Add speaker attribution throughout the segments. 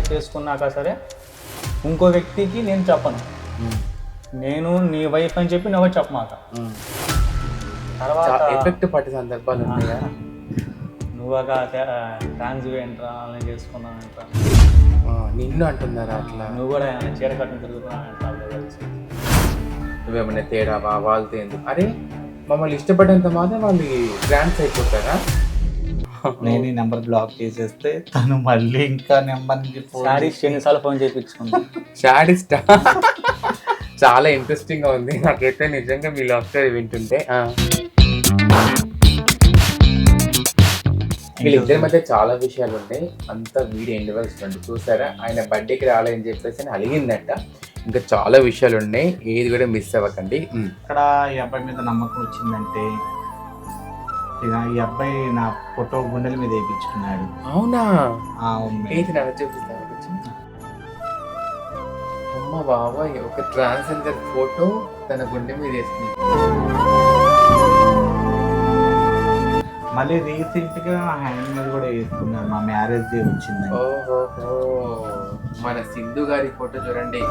Speaker 1: Marriage చేసుకున్నాక సరే ఇంకో వ్యక్తికి నేను చెప్పను. నేను నీ వైఫ్ అని చెప్పి నువ్వు చెప్పమాక. తర్వాత
Speaker 2: ఎఫెక్ట్ పట్టే సందర్భాలు ఉన్నాయా?
Speaker 1: నువ్వు ఒక ట్రాన్స్జెండర్ అని చేసుకున్నావంట
Speaker 2: ఆ, నిన్ను అంటున్నారా అట్లా?
Speaker 1: నువ్వు కూడా ఏమైనా చీర కట్టుకుని తిరుగుతున్నావంట
Speaker 2: నువ్వేమన్నా తేడావా వాళ్ళతో ఎందుకు? అరే మమ్మల్ని ఇష్టపడేంత మాత్రం వాళ్ళు గ్రాండ్స్ అయిపోతారా?
Speaker 3: నేను ఈ నెంబర్ బ్లాక్ చేసేస్తే తను మళ్ళీ ఇంకా నెంబర్
Speaker 1: శారీస్ ఎన్నిసార్లు ఫోన్ చేయించుకుంది?
Speaker 2: షాడిస్టా చాలా ఇంట్రెస్టింగ్గా ఉంది. నాకైతే నిజంగా మీ లవ్ స్టోరీ వింటుంటే ఆ. వీళ్ళిద్దరి మధ్య చాలా విషయాలు ఉన్నాయి. అంతా వీడియో ఎండ్ వరకు చూడండి చూసారా? ఆయన బర్త్డేకి రాలేదని చెప్పేసి అని అలిగిందట. ఇంకా చాలా విషయాలు ఉన్నాయి. ఏది కూడా మిస్ అవ్వకండి.
Speaker 3: ఇక్కడ ఈ అబ్బాయి మీద నమ్మకం వచ్చిందంటే ఇక ఈ అబ్బాయి నా ఫోటో గుండెల మీద వేయించుకున్నాడు.
Speaker 2: అవునా? చూపిస్తాను. అమ్మ బాబాయ్ ఒక ట్రాన్స్జెండర్ ఫోటో తన గుండె మీద వేసుకుంది
Speaker 3: మళ్ళీ రీసెంట్గా హ్యాండ్ మీద కూడా వేసుకున్నాడు. మా మ్యారేజ్ డే వచ్చిందని.
Speaker 2: ఓహోహో మన సింధు గారి ఫోటో చూడండి.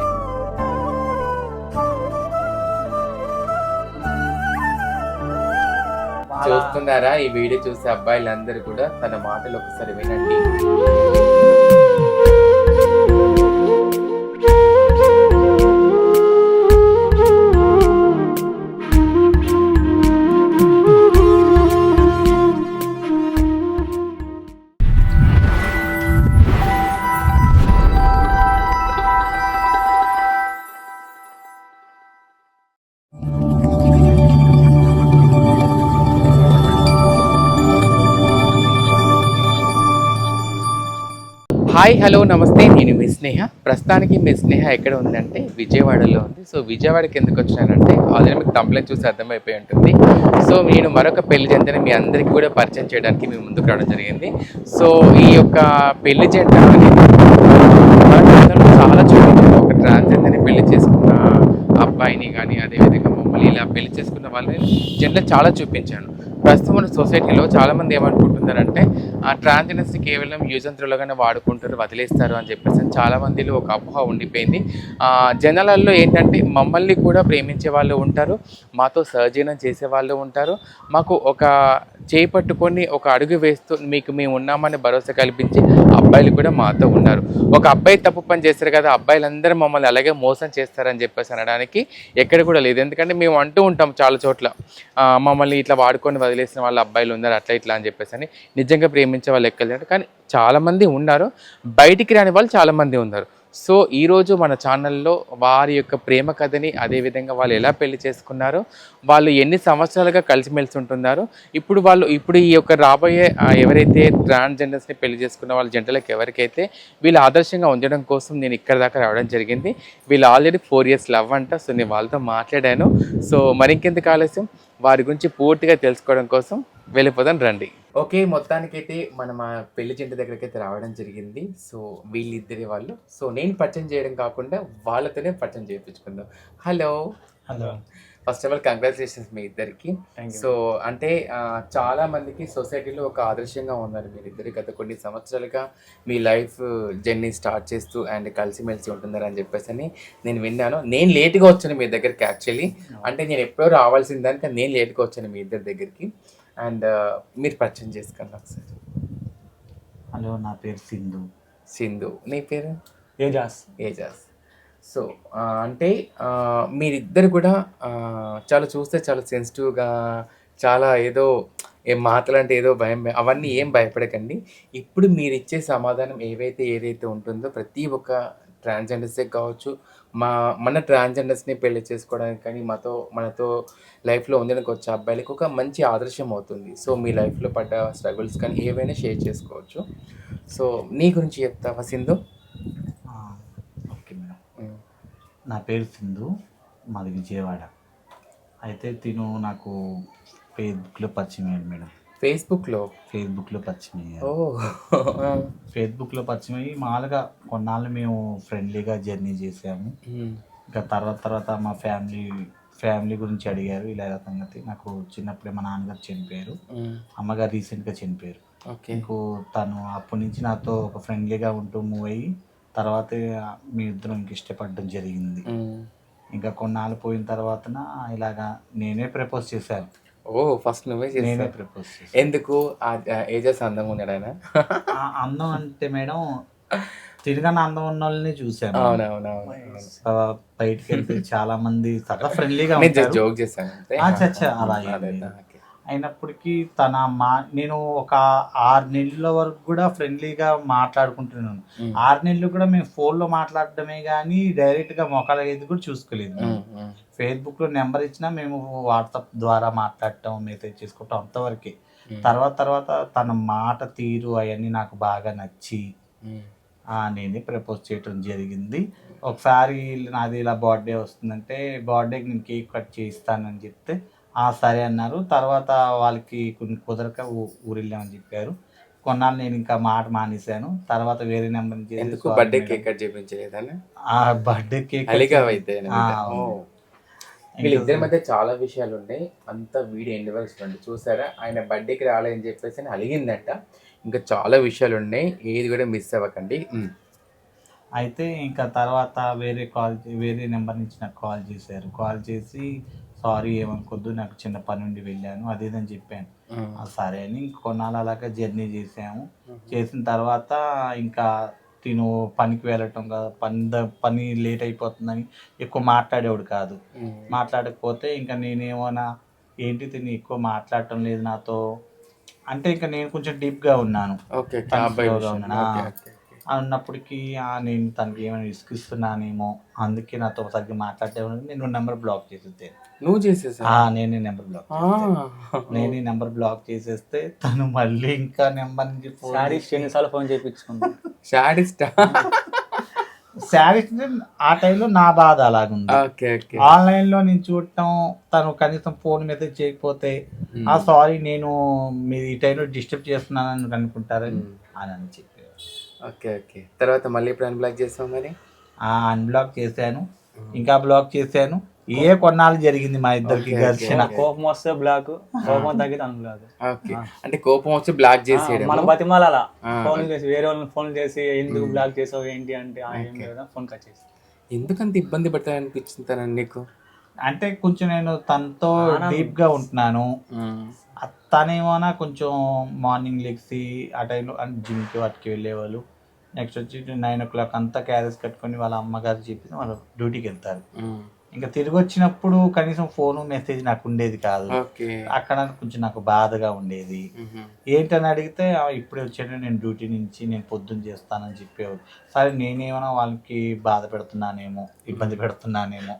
Speaker 2: చూస్తున్నారా? ఈ వీడియో చూసే అబ్బాయిలందరూ కూడా తన మాటలు ఒకసారి వినండి. హాయ్ హలో నమస్తే. నేను మీ స్నేహ. ప్రస్తుతానికి మీ స్నేహ ఎక్కడ ఉందంటే విజయవాడలో ఉంది. సో విజయవాడకి ఎందుకు వచ్చానంటే ఆల్రెడీ మీకు కంప్లైంట్ చూసి అర్థమైపోయి ఉంటుంది. సో నేను మరొక పెళ్ళి జంటని మీ అందరికీ కూడా పరిచయం చేయడానికి మీ ముందుకు రావడం జరిగింది. సో ఈ యొక్క పెళ్ళి జంట అనేది చాలా చూపించారు ఒక ట్రాన్స్జెండర్ని పెళ్ళి చేసుకున్న అబ్బాయిని కానీ అదేవిధంగా మమ్మల్ని ఇలా పెళ్ళి చేసుకున్న వాళ్ళని జంటలో చాలా చూపించాను. ప్రస్తుతం సొసైటీలో చాలామంది ఏమనుకుంటున్నారంటే ఆ ట్రాన్స్జెండర్స్ కేవలం యూజంత్రులుగానే వాడుకుంటారు వదిలేస్తారు అని చెప్పేసి చాలా మందిలో ఒక అపోహ ఉండిపోయింది. జనాలలో ఏంటంటే మమ్మల్ని కూడా ప్రేమించే వాళ్ళు ఉంటారు మాతో సహజీవనం చేసే వాళ్ళు ఉంటారు. మాకు ఒక చేయి పట్టుకొని ఒక అడుగు వేస్తూ మీకు మేము ఉన్నామని భరోసా కల్పించి అబ్బాయిలు కూడా మాతో ఉన్నారు. ఒక అబ్బాయి తప్పు పని చేస్తారు కదా అబ్బాయిలందరూ మమ్మల్ని అలాగే మోసం చేస్తారని చెప్పేసి అనడానికి ఎక్కడ కూడా లేదు. ఎందుకంటే మేము అంటూ ఉంటాం చాలా చోట్ల మమ్మల్ని ఇట్లా వాడుకొని వదిలేసిన వాళ్ళ అబ్బాయిలు ఉన్నారు అట్లా ఇట్లా అని చెప్పేసి అని. నిజంగా ప్రేమించే వాళ్ళు ఎక్కలేరు. కానీ చాలామంది ఉన్నారు బయటికి రాని వాళ్ళు చాలామంది ఉన్నారు. సో ఈరోజు మన ఛానల్లో వారి యొక్క ప్రేమ కథని అదేవిధంగా వాళ్ళు ఎలా పెళ్ళి చేసుకున్నారో వాళ్ళు ఎన్ని సంవత్సరాలుగా కలిసిమెలిసి ఉంటున్నారు ఇప్పుడు వాళ్ళు ఇప్పుడు ఈ యొక్క రాబోయే ఎవరైతే ట్రాన్స్జెండర్స్ని పెళ్ళి చేసుకున్న వాళ్ళ జంటలకు ఎవరికైతే వీళ్ళు ఆదర్శంగా ఉంచడం కోసం నేను ఇక్కడ దాకా రావడం జరిగింది వీళ్ళు ఆల్రెడీ ఫోర్ ఇయర్స్ లవ్ అంట సో నేను వాళ్ళతో మాట్లాడాను. సో మరింకెందుకు ఆలస్యం? వారి గురించి పూర్తిగా తెలుసుకోవడం కోసం వెళ్ళిపోదాం రండి. ఓకే మొత్తానికైతే మనం ఆ పెళ్ళి జంట దగ్గరికి అయితే రావడం జరిగింది. సో వీళ్ళిద్దరి వాళ్ళు. సో నేను పరిచయం చేయడం కాకుండా వాళ్ళతోనే పరిచయం చేయించుకుందాం. Hello.
Speaker 3: Hello.
Speaker 2: First of all congratulations మీ ఇద్దరికి. సో అంటే చాలా మందికి సొసైటీలో ఒక ఆదర్శంగా ఉన్నారు మీరు ఇద్దరు గత కొన్ని సంవత్సరాలుగా మీ లైఫ్ జర్నీ స్టార్ట్ చేస్తూ అండ్ కలిసిమెలిసి ఉంటున్నారు అని చెప్పేసి అని నేను విన్నాను. నేను లేట్గా వచ్చాను మీ దగ్గరికి యాక్చువల్లీ. అంటే నేను ఎప్పుడో రావాల్సిన దానికి నేను లేట్గా వచ్చాను మీ ఇద్దరి దగ్గరికి. అండ్ మీరు పరిచయం చేసుకోండి ఒకసారి.
Speaker 3: హలో నా పేరు సింధు.
Speaker 2: సింధు. నీ పేరు?
Speaker 1: ఏజాస్.
Speaker 2: ఏజాస్. సో అంటే మీరిద్దరు కూడా చాలా చూస్తే చాలా సెన్సిటివ్గా చాలా ఏదో ఏం మాటలంటే ఏదో భయం- అవన్నీ ఏం భయపడకండి. ఇప్పుడు మీరు ఇచ్చే సమాధానం ఏవైతే ఏదైతే ఉంటుందో ప్రతి ఒక్క ట్రాన్స్జెండర్సే కావచ్చు మా మన ట్రాన్స్జెండర్స్ని పెళ్ళి చేసుకోవడానికి కానీ మాతో మనతో లైఫ్లో ఉండడానికి వచ్చే అబ్బాయిలకి ఒక మంచి ఆదర్శం అవుతుంది. సో మీ లైఫ్లో పడ్డ స్ట్రగుల్స్ కానీ ఏవైనా షేర్ చేసుకోవచ్చు. సో నీ గురించి చెప్తావా సింధు?
Speaker 3: Okay madam.
Speaker 2: ఉమ్.
Speaker 3: నా పేరు సింధు మాది విజయవాడ. అయితే తిను నాకు ఫేస్బుక్లో పరిచయం అయ్యాడు మేడం.
Speaker 2: ఫేస్బుక్లో
Speaker 3: ఫేస్బుక్లో పరిచయం అయ్యాడు
Speaker 2: ఓ.
Speaker 3: ఫేస్బుక్లో పరిచయం అయ్యి మామూలుగా కొన్నాళ్ళు మేము ఫ్రెండ్లీగా జర్నీ చేసాము. ఇంకా తర్వాత తర్వాత మా ఫ్యామిలీ ఫ్యామిలీ గురించి అడిగారు. ఇలా సంగతి. నాకు చిన్నప్పుడే మా నాన్నగారు చనిపోయారు. అమ్మగారు రీసెంట్గా చనిపోయారు. ఇంకో తను అప్పటి నుంచి నాతో ఒక ఫ్రెండ్లీగా ఉంటూ మూవ్ అయ్యి తర్వాత మీ ఇద్దరం ఇంక ఇష్టపడడం జరిగింది. ఇంకా కొన్నాళ్ళు పోయిన తర్వాత ఇలాగా నేనే ప్రపోజ్ చేశాను.
Speaker 2: ఓ ఫస్ట్ నువ్వే
Speaker 3: నేనే
Speaker 2: చేసావు
Speaker 3: ప్రపోజ్ చేశాను
Speaker 2: ఎందుకు ఏజెస్ అందంగా ఉన్నాడు ఆయన?
Speaker 3: ఆ అందం అంటే మేడం తిరగని అందం ఉన్న వాళ్ళని చూశాను.
Speaker 2: అవునవునవును.
Speaker 3: ఆ, బయటికి వెళ్తే చాలా మంది చాలా ఫ్రెండ్లీగా
Speaker 2: నేను జస్ట్
Speaker 3: ఉంటారు.
Speaker 2: జోక్ చేశాను అంతే.
Speaker 3: ఆ, అలా ఏం
Speaker 2: అదే,
Speaker 3: లేదు. అయినప్పటికీ తన మా నేను ఒక ఆరు నెలల వరకు కూడా ఫ్రెండ్లీగా మాట్లాడుకుంటున్నాను. ఆరు నెలలు కూడా మేము ఫోన్లో మాట్లాడడమే కానీ డైరెక్ట్గా మొక్కలు అయితే కూడా చూసుకోలేదు. ఫేస్బుక్లో నెంబర్ ఇచ్చినా మేము వాట్సాప్ ద్వారా మాట్లాడటం మెసేజ్ చేసుకోవటం అంతవరకే. తర్వాత తర్వాత తన మాట తీరు అవన్నీ నాకు బాగా నచ్చి నేనే ప్రపోజ్ చేయటం జరిగింది. ఒకసారి నాది ఇలా బర్త్డే వస్తుందంటే బర్త్డేకి నేను కేక్ కట్ చేయిస్తానని చెప్తే సరే అన్నారు. తర్వాత వాళ్ళకి కొన్ని కుదరక ఊ- ఊరు వెళ్ళామని చెప్పారు. కొన్నాళ్ళు నేను ఇంకా మాట మానేశాను. తర్వాత వేరే నెంబర్
Speaker 2: ఎందుకు బర్త్డే కేక్ కట్ చేయించలేదని
Speaker 3: ఆ బర్త్డే కేక్
Speaker 2: అయితే. వీళ్ళిద్దరి మధ్య చాలా విషయాలు ఉన్నాయి అంత వీడియో ఎండ్ వరకు చూడండి చూసారా? ఆయన బర్త్డేకి రాలేదని చెప్పేసి అని అలిగిందట. ఇంకా చాలా విషయాలు ఉన్నాయి ఏది కూడా మిస్ అవ్వకండి.
Speaker 3: అయితే ఇంకా తర్వాత వేరే కాల్ వేరే నెంబర్ నుంచి నాకు కాల్ చేశారు. కాల్ చేసి సారీ ఏమనుకోద్దు నాకు చిన్న పని ఉండి వెళ్ళాను అదేదని చెప్పాను.
Speaker 2: ఉమ్.
Speaker 3: ఆ, సరే అని కొన్నాళ్ళు అలాగా జర్నీ చేసాము. చేసిన తర్వాత ఇంకా తిను పనికి వెళ్ళటం కదా పని పని లేట్ అయిపోతుందని ఎక్కువ మాట్లాడేవాడు కాదు. మాట్లాడకపోతే ఇంకా నేనేమోనా ఏంటి తిని ఎక్కువ మాట్లాడటం లేదు నాతో? అంటే ఇంకా నేను కొంచెం డీప్గా ఉన్నాను.
Speaker 2: ఓకే.
Speaker 3: అన్నప్పటికీ ఆ, నేను తనకి ఏమైనా ఇసుకిస్తున్నానేమో అందుకే నాతో సరిగ్గా మాట్లాడే నేను నెంబర్ బ్లాక్ చేసేస్తే.
Speaker 2: నువ్వు చేసేసా
Speaker 3: ఆ, నేనే నెంబర్ బ్లాక్ నేనే నెంబర్ బ్లాక్ చేసేస్తే తను మళ్ళీ ఇంకా నెంబర్ నుంచి ఫోన్
Speaker 1: శారీస్ ఎన్నిసార్లు ఫోన్ చేయించుకుంది
Speaker 2: షాడిస్టా
Speaker 3: శారీస్ ఆ టైంలో నా బాధ అలాగుంది.
Speaker 2: Okay okay.
Speaker 3: ఆన్లైన్లో నేను చూడటం తను కనీసం ఫోన్ మెసేజ్ చేయకపోతే ఆ సారీ నేను మీరు ఈ టైంలో డిస్టర్బ్ చేస్తున్నానని అనుకుంటారని అని అని చెప్పారు
Speaker 2: ఓకే ఓకే. తర్వాత మళ్ళీ ఇప్పుడు అన్బ్లాక్ చేస్తావు మరి?
Speaker 3: ఆ అన్బ్లాక్ చేశాను. ఇంకా బ్లాక్ చేశాను. ఏ కొన్నాళ్ళు జరిగింది మా ఇద్దరికి ఘర్షణ.
Speaker 1: కోపం వస్తే బ్లాక్ కోపం తగ్గితే అన్ బ్లాక్
Speaker 2: ఓకే అంటే కోపం వచ్చి బ్లాక్ చేసేయడం
Speaker 1: మన బతిమాల. ఫోన్ చేసి వేరే వాళ్ళని ఫోన్ చేసి ఎందుకు బ్లాక్ చేసావు? ఏంటి? అంటే ఆ, ఏం లేదా ఫోన్ కట్ చేసి.
Speaker 2: ఎందుకంత ఇబ్బంది అనిపించింది తనని నీకు?
Speaker 3: అంటే కొంచెం నేను తనతో డీప్గా ఉంటున్నాను. తనేమోనా కొంచెం మార్నింగ్ లెగ్సి ఆ టైంలో జిమ్కి వాటికి వెళ్ళేవాళ్ళు. నెక్స్ట్ వచ్చి నైన్ ఓ క్లాక్ అంతా క్యారేజ్ కట్టుకొని వాళ్ళ అమ్మగారు చెప్పి వాళ్ళు డ్యూటీకి వెళ్తారు. ఇంకా తిరిగి వచ్చినప్పుడు కనీసం ఫోను మెసేజ్ నాకు ఉండేది కాదు. అక్కడ కొంచెం నాకు బాధగా ఉండేది. ఏంటని అడిగితే "ఆ, ఇప్పుడే వచ్చాను నేను డ్యూటీ నుంచి నేను పొద్దున్న చేస్తానని చెప్పేవాడు సరే నేనేమైనా వాళ్ళకి బాధ పెడుతున్నానేమో ఇబ్బంది పెడుతున్నానేమో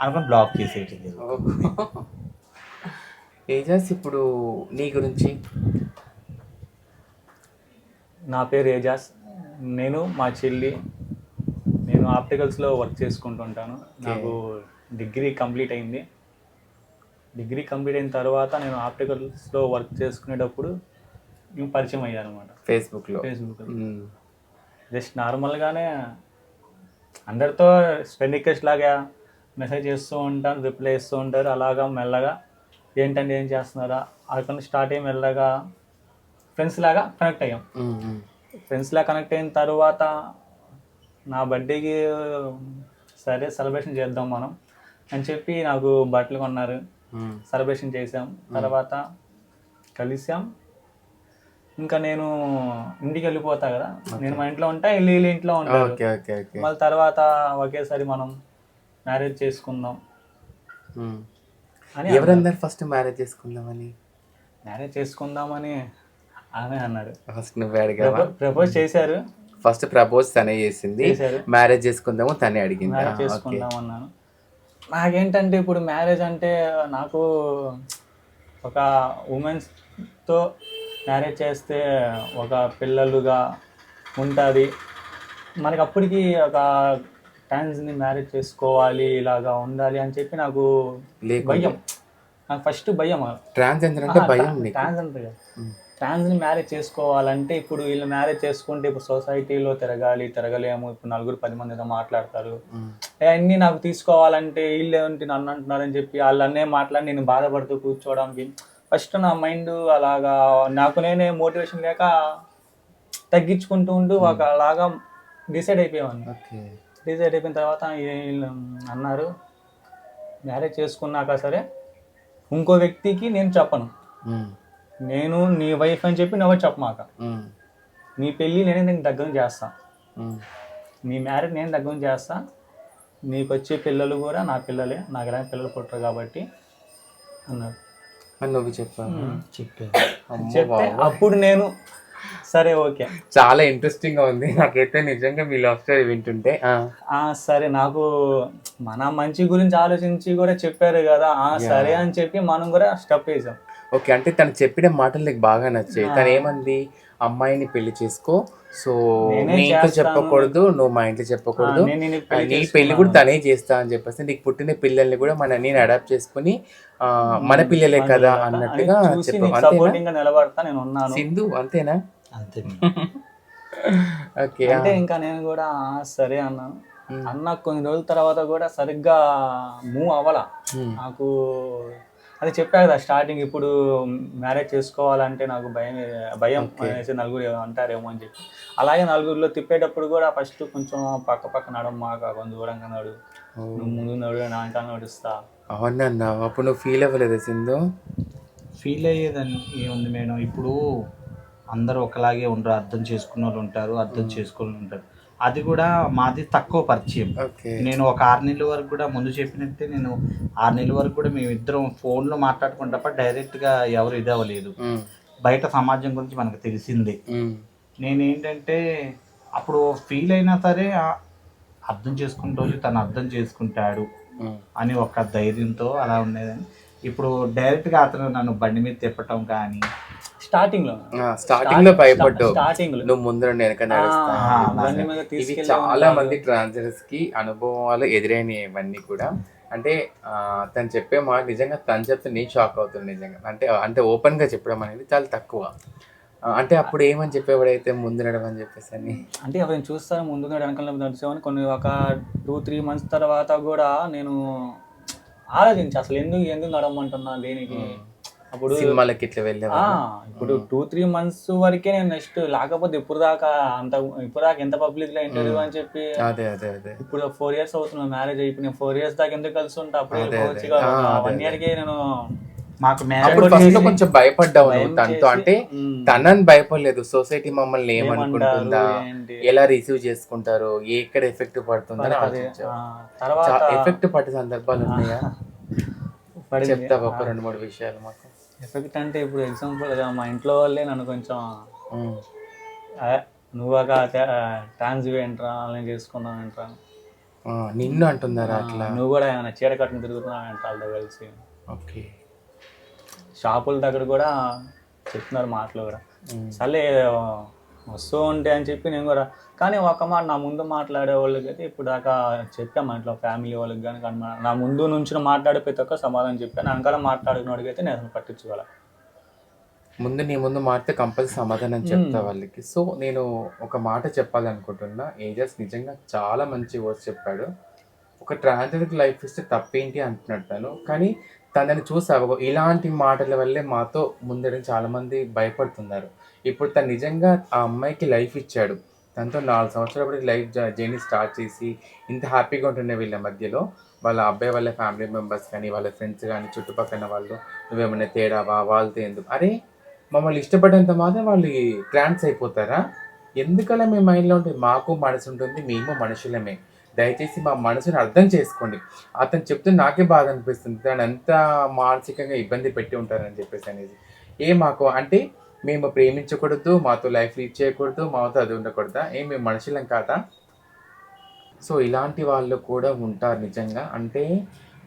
Speaker 3: అనుకుని బ్లాక్ చేసేటి
Speaker 2: ఏజాస్ ఇప్పుడు నీ గురించి?
Speaker 1: నా పేరు ఏజాస్. నేను మా చెల్లి నేను ఆప్టికల్స్లో వర్క్ చేసుకుంటుంటాను. నాకు డిగ్రీ కంప్లీట్ అయింది. డిగ్రీ కంప్లీట్ అయిన తర్వాత నేను ఆప్టికల్స్లో వర్క్ చేసుకునేటప్పుడు మేము పరిచయం అయ్యాను అనమాట
Speaker 2: ఫేస్బుక్లో
Speaker 1: ఫేస్బుక్
Speaker 2: మ్మ్.
Speaker 1: జస్ట్ నార్మల్గానే అందరితో స్పెండ్ రిక్వెస్ట్ లాగా మెసేజ్ చేస్తూ ఉంటాను రిప్లై ఇస్తూ ఉంటారు. అలాగా మెల్లగా ఏంటంటే ఏం చేస్తున్నారా? అక్కడ స్టార్ట్ అయ్యి మెల్లగా ఫ్రెండ్స్ లాగా కనెక్ట్ అయ్యాం.
Speaker 2: మ్మ్.
Speaker 1: ఫ్రెండ్స్లా కనెక్ట్ అయిన తర్వాత నా బర్త్డేకి సరే సెలబ్రేషన్ చేద్దాం మనం అని చెప్పి నాకు బట్టలు కొన్నారు. సెలబ్రేషన్ చేసాం తర్వాత కలిసాం ఇంకా నేను ఇంటికి వెళ్ళిపోతా కదా. నేను మా ఇంట్లో ఉంటా వెళ్ళి వీళ్ళ ఇంట్లో ఉంటాను
Speaker 2: ఓకే ఓకే ఓకే.
Speaker 1: మళ్ళీ తర్వాత ఒకేసారి మనం మ్యారేజ్ చేసుకుందాం.
Speaker 2: ఎవరందరు ఫస్ట్ మ్యారేజ్ చేసుకుందామని.
Speaker 1: మ్యారేజ్ చేసుకుందామని ఆమె అన్నాడు.
Speaker 2: ఫస్ట్ నువ్వే అడిగావా?
Speaker 1: ప్రపోజ్ చేశారు.
Speaker 2: ఫస్ట్ ప్రపోజ్ తనే చేసింది. మ్యారేజ్ చేసుకుందాము తనే అడిగింది.
Speaker 1: మ్యారేజ్ చేసుకుందాం అన్నాను నాకేంటంటే ఇప్పుడు మ్యారేజ్ అంటే నాకు ఒక ఉమెన్స్తో మ్యారేజ్ చేస్తే ఒక పిల్లలుగా ఉంటుంది. మనకి అప్పటికి ఒక ట్రాన్స్ని మ్యారేజ్ చేసుకోవాలి ఇలాగా ఉండాలి అని చెప్పి నాకు. భయం. నాకు ఫస్ట్ భయం.
Speaker 2: ట్రాన్స్జెండర్ అంటే భయం
Speaker 1: ట్రాన్స్ ట్రాన్స్ని మ్యారేజ్ చేసుకోవాలంటే ఇప్పుడు వీళ్ళు మ్యారేజ్ చేసుకుంటే ఇప్పుడు సొసైటీలో తిరగాలి తిరగలేము. ఇప్పుడు నలుగురు పది మంది ఏదో మాట్లాడతారు. అన్నీ నాకు తీసుకోవాలంటే వీళ్ళు ఏంటి నన్ను అంటున్నారని చెప్పి వాళ్ళు అన్నే మాట్లాడి నేను బాధపడుతూ కూర్చోవడానికి ఫస్ట్ నా మైండ్ అలాగా నాకు నేనే మోటివేషన్ లేక తగ్గించుకుంటూ ఉంటూ ఒక అలాగా డిసైడ్ అయిపోయామని
Speaker 2: ఓకే.
Speaker 1: డిసైడ్ అయిపోయిన తర్వాత అన్నారు. మ్యారేజ్ చేసుకున్నాక సరే ఇంకో వ్యక్తికి నేను చెప్పను. నేను నీ వైఫ్ అని చెప్పి నువ్వు చెప్పమాక. నీ పెళ్ళి నేనే నీకు దగ్గర చేస్తా. నీ మ్యారేజ్ నేను దగ్గర చేస్తా. నీకు వచ్చే పిల్లలు కూడా నా పిల్లలే నాకు ఎలాంటి పిల్లలు పుట్టరు కాబట్టి అన్నారు.
Speaker 2: అని నువ్వు చెప్పాను. బాబోయ్.
Speaker 1: అప్పుడు నేను సరే ఓకే.
Speaker 2: చాలా ఇంట్రెస్టింగ్గా ఉంది. నాకైతే నిజంగా మీ లవ్ స్టోరీ వింటుంటే ఆ,
Speaker 1: సరే నాకు మన మంచి గురించి ఆలోచించి కూడా చెప్పారు కదా ఆ సరే అని చెప్పి మనం కూడా స్టెప్ వేసాం
Speaker 2: ఓకే అంటే తను చెప్పిన మాటలు నీకు బాగా నచ్చాయి. తను ఏమంది అమ్మాయిని పెళ్ళి చేసుకో. సో నీ ఇంట్లో. చెప్పకూడదు నువ్వు మా ఇంట్లో చెప్పకూడదు. నీ. పెళ్ళి కూడా తనే చేస్తా అని చెప్పేసి నీకు పుట్టిన పిల్లల్ని కూడా మన నేను అడాప్ట్ చేసుకుని మన పిల్లలే కదా అన్నట్టుగా
Speaker 1: చూసి ఉన్నాను.
Speaker 2: సింధు అంతేనా?
Speaker 3: అంతే.
Speaker 2: ఓకే
Speaker 1: అంటే ఇంకా నేను కూడా సరే అన్నాను. అన్న కొన్ని రోజుల తర్వాత కూడా సరిగ్గా మూవ్ అవ్వాల. నాకు అది చెప్పాను కదా స్టార్టింగ్ ఇప్పుడు మ్యారేజ్ చేసుకోవాలంటే నాకు భయం భయం అనేసి నలుగురు అంటారేమో అని చెప్పి. అలాగే నలుగురిలో తిప్పేటప్పుడు కూడా ఫస్ట్ కొంచెం పక్క పక్క నడవ మాకు కొంచెం దూరంగా నడు. నువ్వు ముందు నడు నా వెనకాల నడుస్తా.
Speaker 2: అవునన్నా అప్పుడు నువ్వు ఫీల్ అవ్వలేదు సింధు?
Speaker 3: ఫీల్ అయ్యేదని ఏముంది మేడం? ఇప్పుడు అందరూ ఒకలాగే ఉండరు అర్థం చేసుకున్న వాళ్ళు ఉంటారు అర్థం చేసుకుని ఉంటారు. అది కూడా మాది తక్కువ పరిచయం. నేను ఒక ఆరు నెలల వరకు కూడా ముందు చెప్పినట్టే నేను ఆరు నెలల వరకు కూడా మేమిద్దరం ఫోన్లో మాట్లాడుకుని తప్ప డైరెక్ట్గా ఎవరు ఇది అవ్వలేదు. బయట సమాజం గురించి మనకు తెలిసిందే. నేనేంటంటే అప్పుడు ఫీల్ అయినా సరే అర్థం చేసుకున్న రోజు తను అర్థం చేసుకుంటాడు అని ఒక ధైర్యంతో అలా ఉండేదని. ఇప్పుడు డైరెక్ట్గా అతను నన్ను బండి మీద తిప్పటం కానీ
Speaker 2: స్టార్టింగ్లో స్టార్టింగ్లో భయపడ్డావు.
Speaker 1: స్టార్టింగ్లో
Speaker 2: నువ్వు ముందు నుండి వెనక నడుస్తా
Speaker 1: ఆ,
Speaker 3: అలాగే.
Speaker 1: బండి మీద
Speaker 2: ఇవి చాలా మంది ట్రాన్స్జెండర్స్కి అనుభవాలు ఎదురైనవి ఇవన్నీ కూడా. అంటే తను చెప్పే మాట నిజంగా తను చెప్తే నేను షాక్ అవుతుంది నిజంగా. అంటే అంటే ఓపెన్గా చెప్పడం అనేది చాలా తక్కువ. అంటే అప్పుడు ఏమని చెప్పేవాడైతే ముందు నడవని చెప్పేసి అని?
Speaker 1: అంటే ఎవరైనా చూస్తాను ముందుగా వెనకాల నడిచేవాని కొన్ని ఒక టూ త్రీ మంత్స్ తర్వాత కూడా నేను ఆలోచించి అసలు ఎందుకు ఎందుకు నడవమంటున్నా దేనికి అప్పుడు
Speaker 2: సినిమాలకి ఇట్లా వెళ్ళేవా
Speaker 1: ఆ, ఇప్పుడు టూ త్రీ మంత్స్ వరకే నేను నెక్స్ట్ లేకపోతే ఇప్పుడు దాకా అంత ఇప్పుడు దాకా ఎంత పబ్లిక్లో ఇంటర్వ్యూ అని చెప్పి
Speaker 2: అదే అదే అదే.
Speaker 1: ఇప్పుడు ఫోర్ ఇయర్స్ అవుతున్నా మ్యారేజ్ అయిపోయి నేను ఫోర్ ఇయర్స్ దాకా ఎందుకు కలిసి ఉంటా? అప్పుడే వన్. ఇయర్కి నేను
Speaker 3: మాకు
Speaker 2: అప్పుడు ఫస్ట్లో కొంచెం భయపడ్డావు
Speaker 1: భయం
Speaker 2: నువ్వు తనతో అంటే తనని భయపడలేదు. సొసైటీ మమ్మల్ని ఏమనుకుంటుందా? ఎలా రిసీవ్ చేసుకుంటారు? ఎక్కడ ఎఫెక్ట్ పడుతుందని ఆలోచించావు. ఎఫెక్ట్ పడ్డ సందర్భాలు ఉన్నాయా. చెప్తావా ఒక రెండు మూడు విషయాలు మాకు?
Speaker 1: ఎఫెక్ట్ అంటే ఇప్పుడు ఎగ్జాంపుల్ మా ఇంట్లో వాళ్ళే నన్ను కొంచెం
Speaker 2: ఉమ్.
Speaker 1: "ఆ, నువ్వు ఒక ట్రాన్స్ ఏంట్రా ఆన్లైన్ చేసుకున్నావు ఏంట్రా
Speaker 2: నిన్ను అంటున్నారా అట్లా?
Speaker 1: నువ్వు కూడా ఏమైనా చీర కట్టుకుని తిరుగుతున్నావు ఏంట్రా వాళ్ళతో కలిసి.
Speaker 2: ఓకే.
Speaker 1: షాపుల దగ్గర కూడా చెప్తున్నారు మాటలు కూడా. సర్లే వస్తూ ఉంటే అని చెప్పి నేను కూడా కానీ ఒక మాట నా ముందు మాట్లాడే వాళ్ళకి అయితే ఇప్పుడు దాకా చెప్పాము ఇంట్లో ఫ్యామిలీ వాళ్ళకి కానీ కానీ నా ముందు నుంచి మాట్లాడే ప్రతి ఒక్క సమాధానం చెప్పాను. వెనకాల మాట్లాడుకున్నాడికి అయితే నేను పట్టించుకోవాలి.
Speaker 2: ముందు నీ ముందు మాట్లాడితే కంపల్సరీ సమాధానం చెప్తా వాళ్ళకి. సో నేను ఒక మాట చెప్పాలనుకుంటున్నా. ఏజస్ నిజంగా చాలా మంచి వర్డ్స్ చెప్పాడు. ఒక ట్రాన్స్జెండర్ లైఫ్ ఇస్తే తప్పేంటి అంటున్నాడు తను. కానీ తనని చూసావు ఇలాంటి మాటల వల్లే మాతో ముందడం చాలా మంది భయపడుతున్నారు. ఇప్పుడు తను నిజంగా ఆ అమ్మాయికి లైఫ్ ఇచ్చాడు. దాంతో నాలుగు సంవత్సరాలు లైఫ్ జర్నీ స్టార్ట్ చేసి ఇంత హ్యాపీగా ఉంటుండే వీళ్ళ మధ్యలో. వాళ్ళ అబ్బాయి వాళ్ళ ఫ్యామిలీ మెంబర్స్ కానీ వాళ్ళ ఫ్రెండ్స్ కానీ చుట్టుపక్కల వాళ్ళు నువ్వేమైనా తేడావా? వాళ్ళతో ఎందుకు? అరే మమ్మల్ని ఇష్టపడేంత మాత్రం వాళ్ళు ట్రాన్స్ అయిపోతారా? ఎందుకలా మీ మైండ్లో ఉంటుంది మాకు మనసు ఉంటుంది మేము మనుషులమే. దయచేసి మా మనసుని అర్థం చేసుకోండి. అతను చెప్తే నాకే బాధ అనిపిస్తుంది. తను ఎంత మానసికంగా ఇబ్బంది పెట్టి ఉంటారని చెప్పేసి అనేది ఏ మాకు అంటే మేము ప్రేమించకూడదు మాతో లైఫ్ లీడ్ చేయకూడదు మాతో అది ఉండకూడదా? ఏం మేము మనుషులం కాదా? సో ఇలాంటి వాళ్ళు కూడా ఉంటారు నిజంగా. అంటే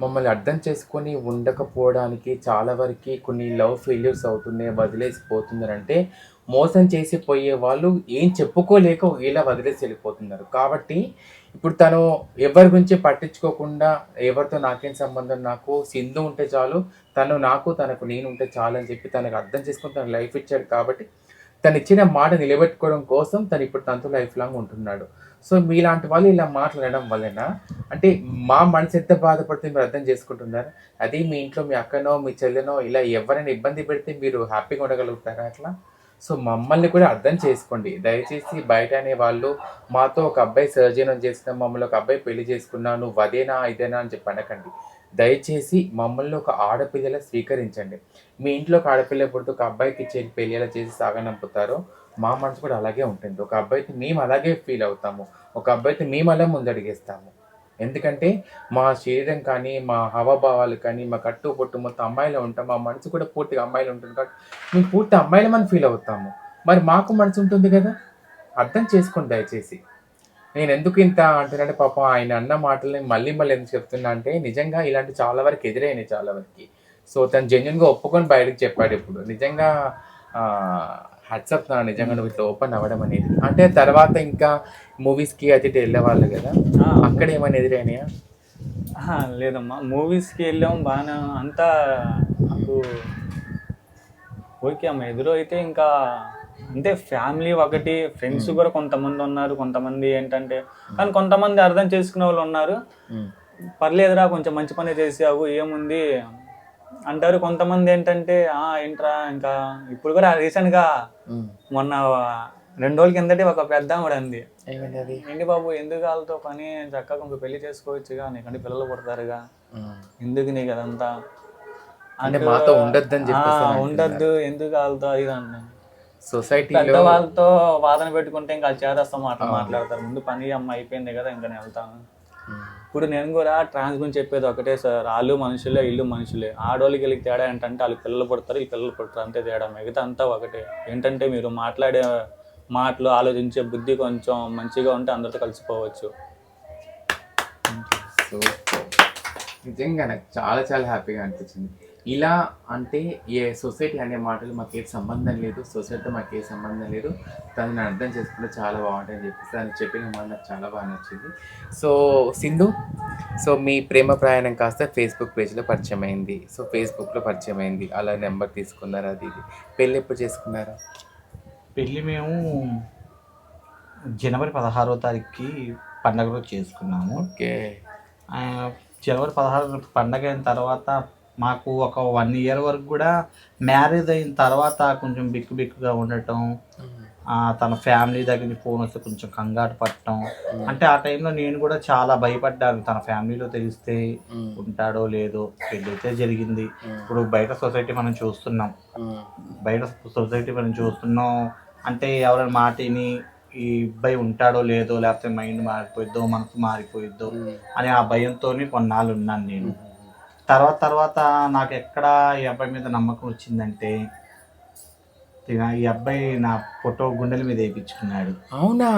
Speaker 2: మమ్మల్ని అర్థం చేసుకొని ఉండకపోవడానికి చాలా వరకు కొన్ని లవ్ ఫెయిల్యూర్స్ అవుతున్నాయి వదిలేసిపోతున్నారు అంటే మోసం చేసి పోయే వాళ్ళు ఏం చెప్పుకోలేక ఇలా వదిలేసి వెళ్ళిపోతున్నారు. కాబట్టి ఇప్పుడు తను ఎవరి గురించి పట్టించుకోకుండా ఎవరితో నాకేం సంబంధం నాకు సింధు ఉంటే చాలు తను నాకు తనకు నేను ఉంటే చాలు అని చెప్పి తనకు అర్థం చేసుకొని తన లైఫ్ ఇచ్చాడు కాబట్టి తను ఇచ్చిన మాట నిలబెట్టుకోవడం కోసం తను ఇప్పుడు తనతో లైఫ్ లాంగ్ ఉంటున్నాడు. సో మీలాంటి వాళ్ళు ఇలా మాట్లాడడం వలన అంటే మా మనసు ఎంత బాధపడితే మీరు అర్థం చేసుకుంటున్నారు? అది మీ ఇంట్లో మీ అక్కనో మీ చెల్లెనో ఇలా ఎవరైనా ఇబ్బంది పెడితే మీరు హ్యాపీగా ఉండగలుగుతారా అట్లా? సో మమ్మల్ని కూడా అర్థం చేసుకోండి. దయచేసి బయట అనే వాళ్ళు మాతో ఒక అబ్బాయి సర్జనం చేసిన మమ్మల్ని ఒక అబ్బాయి పెళ్ళి చేసుకున్నాను నువ్వు అదేనా ఇదేనా అని చెప్పి అనకండి దయచేసి మమ్మల్ని ఒక ఆడపిల్లల స్వీకరించండి. మీ ఇంట్లో ఒక ఆడపిల్ల పుడితే ఒక అబ్బాయికి ఇచ్చే పెళ్ళి ఎలా చేసి సాగనంపుతారో మా మనసు కూడా అలాగే ఉంటుంది. ఒక అబ్బాయికి మేము అలాగే ఫీల్ అవుతాము. ఒక అబ్బాయితో మేము అలా ముందడిగేస్తాము. ఎందుకంటే మా శరీరం కానీ మా హావభావాలు కానీ మా కట్టు పొట్టు మొత్తం అమ్మాయిలో ఉంటాం. మా మనసు కూడా పూర్తిగా అమ్మాయిలు ఉంటుంది కాబట్టి మేము పూర్తి అమ్మాయిలు మనం ఫీల్ అవుతాము. మరి మాకు మనసు ఉంటుంది కదా? అర్థం చేసుకోండి దయచేసి. నేను ఎందుకు ఇంత అంటున్నానంటే పాపం ఆయన అన్న మాటల్ని మళ్ళీ మళ్ళీ ఎందుకు చెప్తున్నా అంటే నిజంగా ఇలాంటి చాలా వరకు ఎదురైనాయి చాలా వరకు. సో తను జెన్యున్గా ఒప్పుకొని బయటకు చెప్పాడు ఇప్పుడు. నిజంగా హట్సప్ నా నిజంగా నువ్వు ఇట్లా ఓపెన్ అవ్వడం అనేది. అంటే తర్వాత ఇంకా మూవీస్కి అది వెళ్ళేవాళ్ళు కదా? అక్కడ ఏమైనా ఎదురైనాయా?
Speaker 1: లేదమ్మా. మూవీస్కి వెళ్ళాం బాగానే అంతా నాకు ఓకే అమ్మ. ఎదురు అయితే ఇంకా అంటే ఫ్యామిలీ ఒకటి ఫ్రెండ్స్ కూడా కొంతమంది ఉన్నారు. కొంతమంది ఏంటంటే కానీ కొంతమంది అర్థం చేసుకునే వాళ్ళు ఉన్నారు. పర్లేదురా కొంచెం మంచి పని చేసావు ఏముంది? అంటారు కొంతమంది ఏంటంటే ఆ ఏంట్రా ఇంకా ఇప్పుడు కూడా రీసెంట్గా మొన్న రెండు రోజుల కిందటి ఒక పెద్ద ఆవిడ అంది.
Speaker 2: అది?
Speaker 1: ఏంటి బాబు ఎందుకు వాళ్ళతో పని? చక్కగా ఇంకో పెళ్ళి చేసుకోవచ్చుగా నీకంటే పిల్లలు పుడతారుగా. ఎందుకు నీకు అదంతా?
Speaker 2: అంటే మాతో ఉండొద్దని
Speaker 1: ఉండొద్దు ఎందుకు వాళ్ళతో? ఇది అంటాను పెద్ద వాళ్ళతో వాదన పెట్టుకుంటే ఇంకా చేదస్తా మాట మాట్లాడతారు. ముందు పని అమ్మ అయిపోయింది కదా ఇంకా నేను వెళ్తాను. ఇప్పుడు నేను కూడా ట్రాన్స్ గురించి చెప్పేది ఒకటే సార్. వాళ్ళు మనుషులే ఇల్లు మనుషులే. ఆడోళ్ళకి వెళ్ళి తేడా ఏంటంటే వాళ్ళు పిల్లలు పుడతారు ఈ పిల్లలు పుడతారు. అంతే తేడా. మిగతా అంతా ఒకటే. ఏంటంటే మీరు మాట్లాడే మాటలు ఆలోచించే బుద్ధి కొంచెం మంచిగా ఉంటే అందరితో కలిసిపోవచ్చు.
Speaker 2: నిజంగా నాకు చాలా చాలా హ్యాపీగా అనిపించింది. ఇలా అంటే ఏ సొసైటీ అనే మాటలు మాకు ఏ సంబంధం లేదు సొసైటీతో మాకు ఏ సంబంధం లేదు. తనని అర్థం చేసుకుంటే చాలా బాగుంటుంది అని చెప్పేసి తను చెప్పిన మాట నాకు చాలా బాగా నచ్చింది. సో సింధు సో మీ ప్రేమ ప్రయాణం కాస్త ఫేస్బుక్ పేజ్లో పరిచయం అయింది. సో ఫేస్బుక్లో పరిచయం అయింది. అలా నెంబర్ తీసుకున్నారు అది? ఇది పెళ్ళి ఎప్పుడు చేసుకున్నారు?
Speaker 3: పెళ్ళి మేము జనవరి పదహారో తారీఖుకి పండగ రోజు చేసుకున్నాము.
Speaker 2: ఓకే.
Speaker 3: జనవరి పదహారు పండగ అయిన తర్వాత మాకు ఒక వన్ ఇయర్ వరకు కూడా మ్యారేజ్ అయిన తర్వాత కొంచెం బిక్కు బిక్కుగా ఉండటం తన ఫ్యామిలీ దగ్గర నుంచి ఫోన్ వస్తే కొంచెం కంగారు పడటం. అంటే ఆ టైంలో నేను కూడా చాలా భయపడ్డాను. తన ఫ్యామిలీలో తెలిస్తే ఉంటాడో లేదో పెళ్ళి అయితే జరిగింది ఇప్పుడు బయట సొసైటీ మనం చూస్తున్నాం. బయట సొసైటీ మనం చూస్తున్నాం అంటే ఎవరైనా మాటిని ఈ అబ్బాయి ఉంటాడో లేదో లేకపోతే మైండ్ మారిపోయిద్దో మనసు మారిపోయిద్దో అని ఆ భయంతో కొన్నాళ్ళు ఉన్నాను నేను. తర్వాత తర్వాత నాకు ఎక్కడ ఈ అబ్బాయి మీద నమ్మకం వచ్చిందంటే ఇక ఈ అబ్బాయి నా ఫోటో గుండెల మీద వేయించుకున్నాడు.
Speaker 2: అవునా.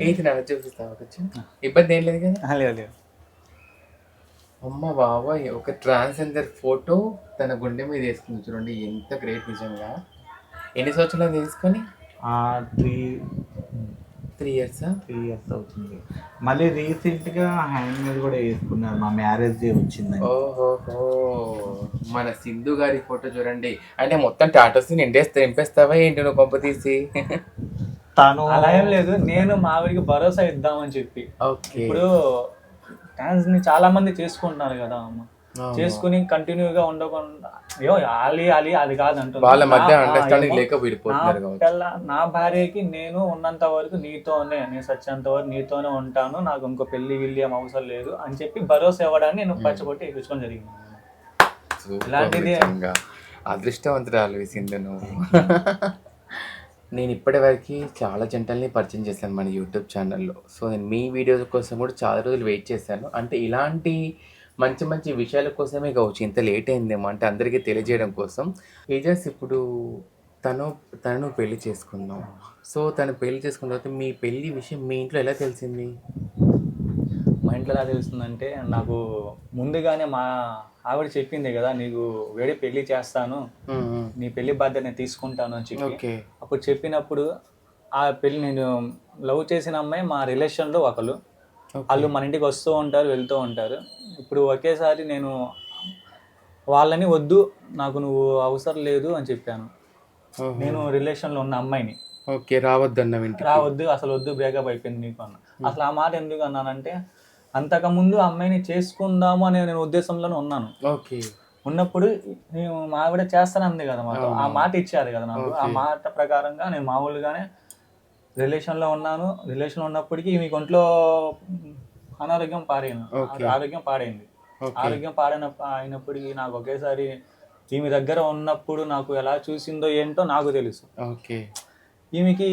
Speaker 2: ఏంటి నాకు చూపిస్తావా కొంచెం? ఇబ్బంది ఏం లేదు కదా?
Speaker 1: లేదు లేదు.
Speaker 2: అమ్మ బాబాయ్ ఒక ట్రాన్స్జెండర్ ఫోటో తన గుండె మీద వేసుకుని చూడండి ఎంత గ్రేట్ నిజంగా. ఎన్ని సంవత్సరాలు తీసుకొని
Speaker 3: ఆ three
Speaker 2: three years?
Speaker 3: Three years అవుతుంది. మళ్ళీ రీసెంట్గా హ్యాండ్ మీద కూడా వేసుకున్నారు. మా మ్యారేజ్ డే వచ్చిందని.
Speaker 2: ఓహోహో మన సింధు గారి ఫోటో చూడండి. అంటే మొత్తం టాటోస్ నిండేస్తే నింపేస్తావా ఏంటి నువ్వు కొంప తీసి?
Speaker 3: తను
Speaker 1: అలా ఏం లేదు. నేను మా ఆవిడకి భరోసా ఇద్దామని చెప్పి.
Speaker 2: ఓకే.
Speaker 1: ఇప్పుడు డాన్స్ని చాలా మంది చేసుకుంటున్నారు కదా అమ్మ. చేసుకుని కంటిన్యూగా ఉండకుండా అయ్యో ఆలి ఆలి అది కాదు అంటున్నా.
Speaker 2: వాళ్ళ మధ్య
Speaker 1: నా-
Speaker 2: అండర్స్టాండింగ్ లేక విడిపోతున్నారు
Speaker 1: భార్యకి నేను ఉన్నంత వరకు నీతోనే నేను సచ్చేంత వరకు నీతోనే ఉంటాను నాకు ఇంకో పెళ్ళి గిల్లి ఏం అవసరం లేదు అని చెప్పి భరోసా ఇవ్వడాన్ని నేను పచ్చబొట్టి ఎక్కించుకొని జరిగింది. ఇలాంటిది-.
Speaker 2: అదృష్టవంతురాలు సింధు నువ్వు నేను ఇప్పటివరకు చాలా జంటల్ని పరిచయం చేశాను మన యూట్యూబ్ ఛానల్లో. సో నేను మీ వీడియోస్ కోసం కూడా చాలా రోజులు వెయిట్ చేశాను. అంటే ఇలాంటి మంచి మంచి విషయాల కోసమే కావచ్చు. ఇంత లేట్ అయిందేమో అంటే అందరికీ తెలియజేయడం కోసం. తేజస్ ఇప్పుడు తను తనను పెళ్ళి చేసుకుందాం. సో తను పెళ్ళి చేసుకున్న తర్వాత మీ పెళ్ళి విషయం మీ ఇంట్లో ఎలా తెలిసింది?
Speaker 1: మా ఇంట్లో ఎలా తెలుస్తుందంటే నాకు ముందుగానే మా ఆవిడ చెప్పింది కదా నీకు వేడి పెళ్ళి చేస్తాను. నీ పెళ్ళి బాధ్యత నేను తీసుకుంటాను అని చెప్పి.
Speaker 2: ఓకే.
Speaker 1: అప్పుడు చెప్పినప్పుడు ఆ పెళ్ళి నేను లవ్ చేసిన అమ్మాయి మా రిలేషన్లో ఒకరు వాళ్ళు మన ఇంటికి వస్తూ ఉంటారు వెళ్తూ ఉంటారు. ఇప్పుడు ఒకేసారి నేను వాళ్ళని వద్దు నాకు నువ్వు అవసరం లేదు అని చెప్పాను. నేను రిలేషన్లో ఉన్న అమ్మాయిని.
Speaker 2: ఓకే రావద్దన్న
Speaker 1: రావద్దు అసలు వద్దు బ్రేకప్ అయిపోయింది నీకు అన్న. అసలు ఆ మాట ఎందుకు అన్నానంటే అంతకుముందు అమ్మాయిని చేసుకుందాము అనే నేను ఉద్దేశంలోనే ఉన్నాను.
Speaker 2: ఓకే.
Speaker 1: ఉన్నప్పుడు నేను మా ఆవిడ చేస్తానంది కదా మాతో. ఆ. మాట ఇచ్చారు కదా నాకు. ఆ. మాట ప్రకారంగా నేను మామూలుగానే రిలేషన్లో ఉన్నాను. రిలేషన్ ఉన్నప్పటికీ మీకు ఒంట్లో అనారోగ్యం పాడైన
Speaker 2: Okay.
Speaker 1: ఆరోగ్యం పాడైంది ఆరోగ్యం పాడైన అయినప్పటికీ నాకు ఒకేసారి ఈమె దగ్గర ఉన్నప్పుడు నాకు ఎలా చూసిందో ఏంటో నాకు తెలుసు.
Speaker 2: ఓకే.
Speaker 1: ఈమెకి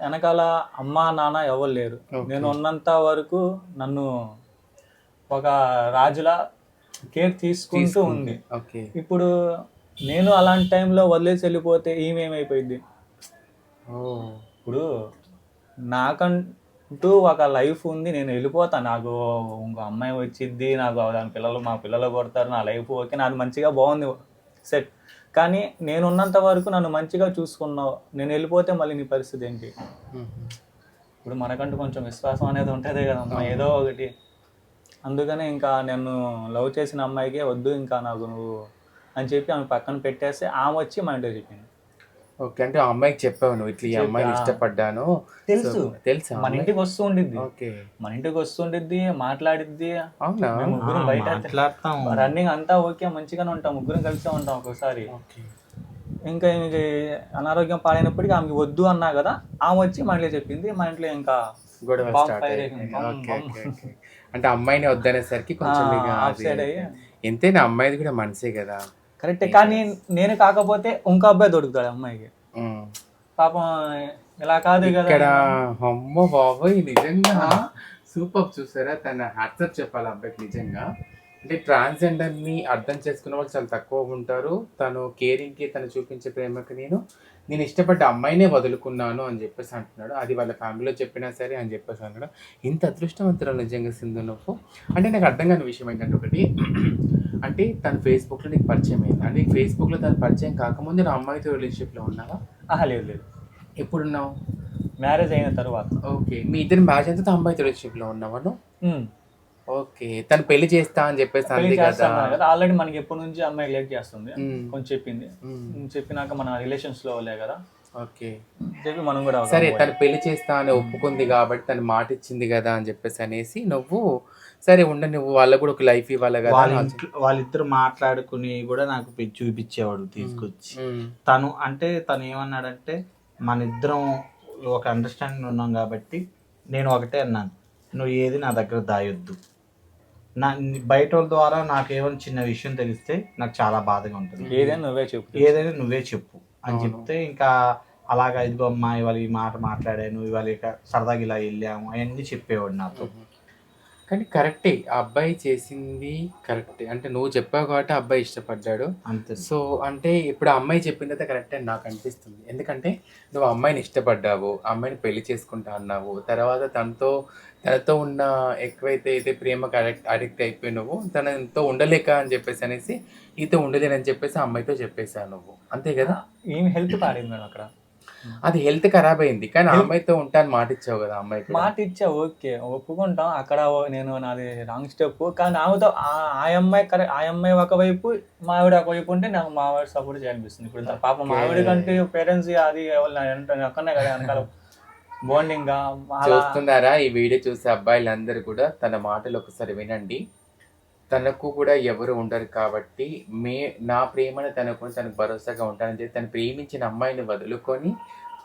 Speaker 1: వెనకాల అమ్మ నాన్న ఎవరు లేరు. నేను ఉన్నంత వరకు నన్ను ఒక రాజులా కేర్ తీసుకుంటూ ఉంది. ఇప్పుడు నేను అలాంటి టైంలో వదిలేసి వెళ్ళిపోతే ఈమె ఏమైపోయింది? ఇప్పుడు నాకంటూ ఒక లైఫ్ ఉంది నేను వెళ్ళిపోతాను నాకు ఇంకో అమ్మాయి వచ్చిద్ది నాకు దాని పిల్లలు మా పిల్లలు కొడతారు నా లైఫ్ ఓకే నాది మంచిగా బాగుంది సెట్. కానీ నేను ఉన్నంత వరకు నన్ను మంచిగా చూసుకున్నావు నేను వెళ్ళిపోతే మళ్ళీ నీ పరిస్థితి ఏంటి? ఇప్పుడు మనకంటూ కొంచెం విశ్వాసం అనేది ఉంటుంది కదమ్మా ఏదో ఒకటి. అందుకనే ఇంకా నేను లవ్ చేసిన అమ్మాయికే వద్దు ఇంకా నాకు నువ్వు అని చెప్పి ఆమె పక్కన పెట్టేస్తే ఆమె వచ్చి మా ఇంట్లో చెప్పింది.
Speaker 2: ఓకే అంటే ఆ అమ్మాయికి చెప్పావు నువ్వు ఇట్లా ఈ అమ్మాయిని. ఇష్టపడ్డాను.
Speaker 1: తెలుసు.
Speaker 2: తెలుసా
Speaker 1: మన? ఇంటికి వస్తూ ఉండిద్ది.
Speaker 2: ఓకే.
Speaker 1: మన ఇంటికి వస్తుండిద్ది మాట్లాడిద్ది.
Speaker 2: అవునా?
Speaker 1: మేము ముగ్గురం బయట
Speaker 3: మాట్లాడతాం.
Speaker 1: రన్నింగ్ అంతా ఓకే మంచిగానే ఉంటాం. ముగ్గురం కలిసే ఉంటాం ఒక్కొక్కసారి
Speaker 2: ఓకే.
Speaker 1: ఇంకా ఈమెకి అనారోగ్యం పాడైనప్పటికీ ఆమెకి వద్దు అన్నా కదా ఆమె వచ్చి మా ఇంట్లో చెప్పింది. మా ఇంట్లో ఇంకా
Speaker 2: గొడవ అంటే అమ్మాయిని వద్దనేసరికి కొంచెం
Speaker 1: ఆ,
Speaker 2: ఇక
Speaker 1: ఆఫ్
Speaker 2: అది-
Speaker 1: సైడ్ అయ్యి.
Speaker 2: ఎంతైనా అమ్మాయిది కూడా మనసే కదా.
Speaker 1: కరెక్టే. కానీ నేను కాకపోతే ఇంకో అబ్బాయి దొరుకుతాడు అమ్మాయికి. పాపం ఇలా కాదు కదా.
Speaker 2: ఇక్కడ అమ్మ బాబోయ్ నిజంగా? సూపర్ చూసారా? తన హ్యాట్సప్ చెప్పాలి అబ్బాయికి నిజంగా. అంటే ట్రాన్స్జెండర్ని అర్థం చేసుకున్న వాళ్ళు చాలా తక్కువ ఉంటారు. తను కేరింగ్కి తను చూపించే ప్రేమకి నేను నేను ఇష్టపడ్డ అమ్మాయినే వదులుకున్నాను అని చెప్పేసి అంటున్నాడు. అది వాళ్ళ ఫ్యామిలీలో చెప్పినా సరే అని చెప్పేసి అన్నాడు ఇంత అదృష్టవంతురాలు నిజంగా సింధు నువ్వు. అంటే నాకు అర్థం కాని విషయం ఏంటంటే ఒకటి అంటే తను ఫేస్బుక్లో నీకు పరిచయం అయింది? అంటే ఫేస్బుక్లో తను పరిచయం కాకముందు నా అమ్మాయితో రిలేషన్షిప్లో ఉన్నావా?
Speaker 1: ఆహా, లేదు లేదు.
Speaker 2: ఎప్పుడున్నావు?
Speaker 1: మ్యారేజ్ అయిన తర్వాత.
Speaker 2: ఓకే. మీ ఇద్దరు మ్యాచ్ అంతా అమ్మాయితో రిలేషన్షిప్లో ఉన్నావా. ఓకే. తను పెళ్ళి చేస్తా అని చెప్పేసి అంది కదా.
Speaker 1: ఆల్రెడీ మనకి ఎప్పటి నుంచి అమ్మాయి లేట్ చేస్తుంది. కొంచెం చెప్పింది. చెప్పినాక మన రిలేషన్స్లో లే కదా.
Speaker 2: ఓకే.
Speaker 1: చెప్పి మనం కూడా
Speaker 2: సరే. తను పెళ్ళి చేస్తా అని ఒప్పుకుంది కాబట్టి తను మాట ఇచ్చింది కదా అని చెప్పేసి అనేసి నువ్వు సరే ఉండ నువ్వు వాళ్ళకు కూడా ఒక లైఫ్ ఇవ్వాలి కదా
Speaker 3: వాళ్ళ
Speaker 2: అని
Speaker 3: ఇంట్లో వాళ్ళిద్దరు మాట్లాడుకుని కూడా నాకు పె- చూపించేవాడు తీసుకొచ్చి. తను అంటే తను ఏమన్నాడంటే మన ఇద్దరం ఒక అండర్స్టాండింగ్ ఉన్నాం కాబట్టి నేను ఒకటే అన్నాను. నువ్వు ఏది నా దగ్గర దాయొద్దు. నా బయట వాళ్ళ ద్వారా నాకు ఏమైనా చిన్న విషయం తెలిస్తే నాకు చాలా బాధగా ఉంటుంది.
Speaker 1: ఏదైనా నువ్వే చెప్పు.
Speaker 3: ఏదైనా నువ్వే చెప్పు అని. చెప్తే ఇంకా అలాగా ఇదిగో అమ్మా ఇవాళ ఈ మాట మాట్లాడాను ఇవాళ ఇక సరదాగా ఇలా వెళ్ళాము అవన్నీ చెప్పేవాడు నాతో.
Speaker 2: కానీ కరెక్టే ఆ అబ్బాయి చేసింది కరెక్టే. అంటే నువ్వు చెప్పావు కాబట్టి ఆ అబ్బాయి ఇష్టపడ్డాడు.
Speaker 3: అంతే.
Speaker 2: సో అంటే ఇప్పుడు ఆ అమ్మాయి చెప్పింది అయితే కరెక్ట్ అని నాకు అనిపిస్తుంది. ఎందుకంటే నువ్వు అమ్మాయిని ఇష్టపడ్డావు అమ్మాయిని పెళ్ళి చేసుకుంటా అన్నావు. తర్వాత తనతో తనతో ఉన్న ఎక్కువైతే అయితే ప్రేమకు అడిక్ట్ అడిక్ట్ అయిపోయి నువ్వు తనతో ఉండలేక అని చెప్పేసి అనేసి ఈతో ఉండలేనని చెప్పేసి ఆ అమ్మాయితో చెప్పేశావు నువ్వు. అంతే కదా?
Speaker 1: ఏం హెల్త్ పాడింది మేడం అక్కడ?
Speaker 2: అది హెల్త్ ఖరాబ్ అయింది. కానీ అమ్మాయితో ఉంటాను మాట ఇచ్చావు కదా ఆ అమ్మాయికి
Speaker 1: మాట ఇచ్చా ఓకే. ఒప్పుకుంటాం. అక్కడ నేను నాది రాంగ్ స్టెప్ కానీ ఆమెతో ఆ- అమ్మాయి కరెక్ట్ ఆ అమ్మాయి ఒకవైపు మా ఆవిడ ఒకవైపు ఉంటే నాకు మా ఆవిడ సపోర్ట్ చేయాలనిపిస్తుంది. ఇప్పుడు పాపం మా ఆవిడ కంటే పేరెంట్స్ అది ఎవరు అక్కడనే కదా వెనకాల బాండింగ్
Speaker 2: చూస్తున్నారా? ఈ వీడియో చూసే అబ్బాయిలందరూ కూడా తన మాటలు ఒకసారి వినండి. తనకు కూడా ఎవరు ఉండరు కాబట్టి మే నా ప్రేమను తనకు తనకు భరోసాగా ఉంటానని చెప్పి తను ప్రేమించిన అమ్మాయిని వదులుకొని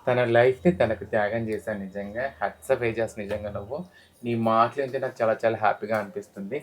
Speaker 2: తన లైఫ్ని తనకు త్యాగం చేశాను. నిజంగా హత్స పేజాస్ నిజంగా నువ్వు. నీ మాటలు అంటే నాకు చాలా చాలా హ్యాపీగా అనిపిస్తుంది.